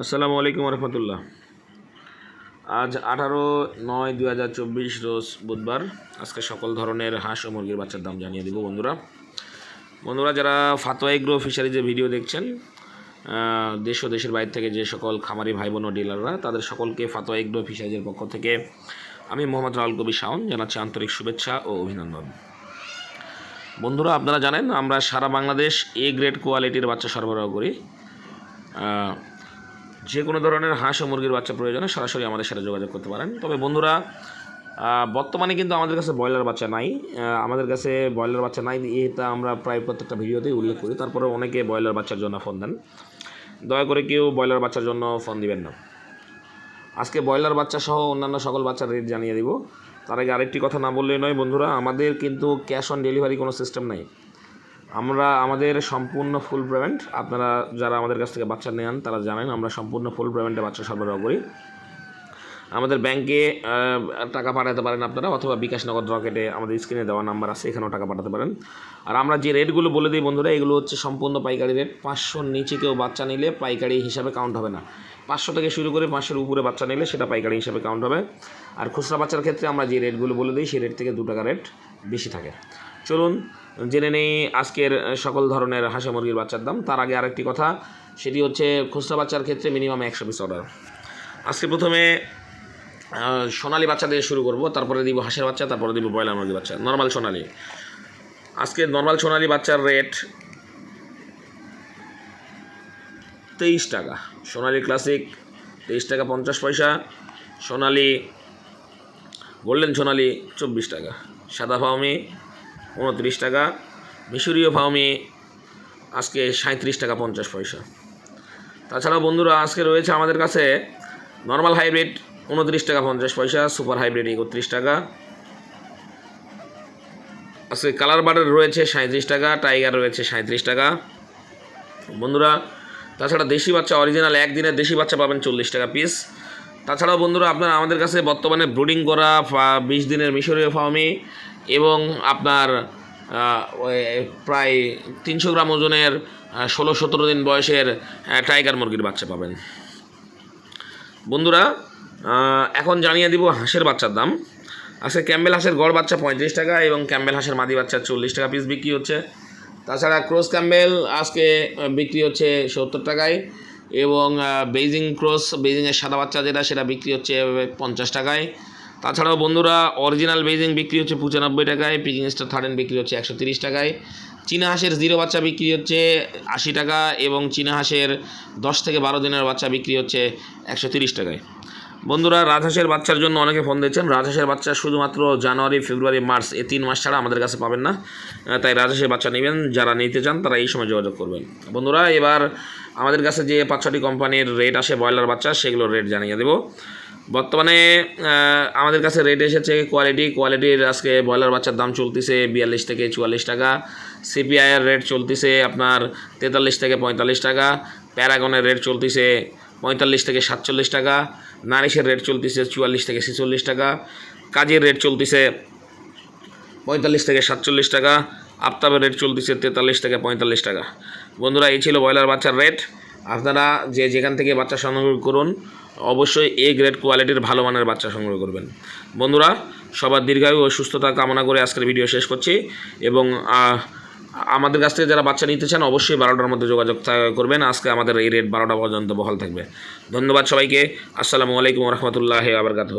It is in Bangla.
আসসালামু আলাইকুম রহমতুল্লাহ আজ আঠারো নয় দুই হাজার চব্বিশ রোজ বুধবার। আজকে সকল ধরনের হাঁস ও মুরগির বাচ্চার দাম জানিয়ে দিব বন্ধুরা। বন্ধুরা, যারা ফাতোয়া এগ্রো ফিশারিজের ভিডিও দেখছেন দেশ ও দেশের বাইরে থেকে যে সকল খামারি ভাই বোন ও ডিলাররা, তাদের সকলকে ফাতোয়া এগ্রো ফিশারিজের পক্ষ থেকে আমি মোহাম্মদ রাহুল কবি শাওন, জানাচ্ছি আন্তরিক শুভেচ্ছা ও অভিনন্দন। বন্ধুরা, আপনারা জানেন আমরা সারা বাংলাদেশ এ গ্রেড কোয়ালিটির বাচ্চা সরবরাহ করি। যে কোনো ধরনের হাঁস ও মুরগির বাচ্চা প্রয়োজনে সরাসরি আমাদের সাথে যোগাযোগ করতে পারেন। তবে বন্ধুরা বর্তমানে কিন্তু আমাদের কাছে ব্রয়লার বাচ্চা নাই। আমাদের কাছে ব্রয়লার বাচ্চা নাই, এটা আমরা প্রায় প্রত্যেকটা ভিডিওতেই উল্লেখ করি। তারপরে অনেকে ব্রয়লার বাচ্চার জন্য ফোন দেন। দয়া করে কেউ ব্রয়লার বাচ্চার জন্য ফোন দিবেন না। আজকে ব্রয়লার বাচ্চা সহ অন্যান্য সকল বাচ্চার রেট জানিয়ে দিব। তার আগে আরেকটি কথা না বললেই নয় বন্ধুরা, আমাদের কিন্তু ক্যাশ অন ডেলিভারি কোনো সিস্টেম নাই। আমরা আমাদের সম্পূর্ণ ফুল পেমেন্ট আপনারা যারা আমাদের কাছ থেকে বাচ্চা নেন, তারা জানেন আমরা সম্পূর্ণ ফুল পেমেন্টে বাচ্চা সরবরাহ করি। আমাদের ব্যাংকে টাকা পাঠাতে পারেন আপনারা, অথবা বিকাশ নগদ রকেটে আমাদের স্ক্রিনে দেওয়া নাম্বার আছে, এখানেও টাকা পাঠাতে পারেন। আর আমরা যে রেটগুলো বলে দিই বন্ধুরা, এগুলো হচ্ছে সম্পূর্ণ পাইকারি রেট পাঁচশোর নিচে কেউ বাচ্চা নিলে পাইকারি হিসাবে কাউন্ট হবে না। পাঁচশো থেকে শুরু করে পাঁচশোর উপরে বাচ্চা নিলে সেটা পাইকারি হিসাবে কাউন্ট হবে। আর খুচরা বাচ্চার ক্ষেত্রে আমরা যে রেটগুলো বলে দিই, সেই রেট থেকে দু টাকা রেট বেশি থাকে। চলুন জেনে নেই আজকের সকল ধরনের হাঁসে মুরগির বাচ্চার দাম। তার আগে আরেকটি কথা, সেটি হচ্ছে খুচরা বাচ্চার ক্ষেত্রে মিনিমাম একশো পিস অর্ডার আজকে প্রথমে সোনালি বাচ্চা দিয়ে শুরু করব, তারপরে দিব হাঁসের বাচ্চা, তারপরে দিব ব্রয়লার মুরগির বাচ্চা। নর্মাল সোনালি। আজকে নর্মাল সোনালি বাচ্চার রেট তেইশ টাকা। সোনালি ক্লাসিক তেইশ টাকা পঞ্চাশ পয়সা। সোনালি গোল্ডেন সোনালি, চব্বিশ টাকা। সাদা ফাউমি উনত্রিশ টাকা। মিশরীয় ফাউমি আজকে সাঁত্রিশ টাকা পঞ্চাশ পয়সা। তাছাড়াও বন্ধুরা, আজকে রয়েছে আমাদের কাছে নর্মাল হাইব্রিড উনত্রিশ টাকা পঞ্চাশ পয়সা সুপার হাইব্রিড একত্রিশ টাকা। আজকে কালার বার্ডের রয়েছে সাঁত্রিশ টাকা টাইগার রয়েছে সাঁত্রিশ টাকা। বন্ধুরা, তাছাড়া দেশি বাচ্চা অরিজিনাল একদিনের দেশি বাচ্চা পাবেন চল্লিশ টাকা পিস তাছাড়াও বন্ধুরা, আপনারা আমাদের কাছে বর্তমানে ব্রুডিং করা বিশ দিনের মিশরীয় ফার্মি এবং আপনার প্রায় তিনশো গ্রাম ওজনের ষোলো সতেরো দিন বয়সের টাইগার মুরগির বাচ্চা পাবেন। বন্ধুরা এখন জানিয়ে দিব হাঁসের বাচ্চার দাম। আজকে ক্যাম্বেল হাঁসের গড় বাচ্চা পঁয়ত্রিশ টাকা এবং ক্যাম্বেল হাঁসের মাদি বাচ্চা চল্লিশ টাকা পিস বিক্রি হচ্ছে। তাছাড়া ক্রস ক্যাম্বেল আজকে বিক্রি হচ্ছে সত্তর টাকায় এবং বেইজিং ক্রস, বেইজিংয়ের সাদা বাচ্চা যেটা, সেটা বিক্রি হচ্ছে পঞ্চাশ টাকায়। তাছাড়াও বন্ধুরা অরিজিনাল বেজিং বিক্রি হচ্ছে পঁচানব্বই টাকায় পিকিং স্টার থার্ডেন বিক্রি হচ্ছে একশো তিরিশ টাকায়। চীনা হাঁসের জিরো বাচ্চা বিক্রি হচ্ছে আশি টাকা এবং চীনা হাঁসের দশ থেকে বারো দিনের বাচ্চা বিক্রি হচ্ছে একশো তিরিশ টাকায়। বন্ধুরা, রাজহাঁসের বাচ্চার জন্য অনেকে ফোন দিয়েছেন রাজহাঁসের বাচ্চা শুধুমাত্র জানুয়ারি, ফেব্রুয়ারি, মার্চ এই তিন মাস ছাড়া আমাদের কাছে পাবেন না। তাই রাজহাঁসের বাচ্চা নেবেন। যারা নিতে চান, তারা এই সময় যোগাযোগ করবেন। বন্ধুরা, এবার আমাদের কাছে যে পাঁচ ছটি কোম্পানির রেট আসে, ব্রয়লার বাচ্চা, সেগুলোর রেট জানিয়ে দেবো। বর্তমানে আমাদের কাছে রেট এসেছে কোয়ালিটি কোয়ালিটির আজকে ব্রয়লার বাচ্চার দাম চলতেছে বিয়াল্লিশ থেকে চুয়াল্লিশ টাকা। সিপিআইয়ের রেট চলতেছে আপনার তেতাল্লিশ থেকে পঁয়তাল্লিশ টাকা। প্যারাগনের রেট চলতেছে পঁয়তাল্লিশ থেকে সাতচল্লিশ টাকা। নারিশের রেট চলতেছে চুয়াল্লিশ থেকে ছেচল্লিশ টাকা। কাজের রেট চলতেছে পঁয়তাল্লিশ থেকে সাতচল্লিশ টাকা। আফতাবের রেট চলতেছে তেতাল্লিশ থেকে পঁয়তাল্লিশ টাকা। বন্ধুরা, এই ছিল ব্রয়লার বাচ্চার রেট আপনারা যে যেখান থেকে বাচ্চা সংগ্রহ করুন অবশ্যই এ গ্রেড কোয়ালিটির ভালো মানের বাচ্চা সংগ্রহ করবেন। বন্ধুরা, সবার দীর্ঘায়ু ও সুস্থতা কামনা করে আজকের ভিডিও শেষ করছি এবং আমাদের কাছ থেকে যারা বাচ্চা নিতে চান অবশ্যই বারোটার মধ্যে যোগাযোগ করবেন। আজকে আমাদের এই রেট বারোটা পর্যন্ত বহাল থাকবে। ধন্যবাদ সবাইকে। আসসালামু আলাইকুম রহমতুল্লাহ আবরকাত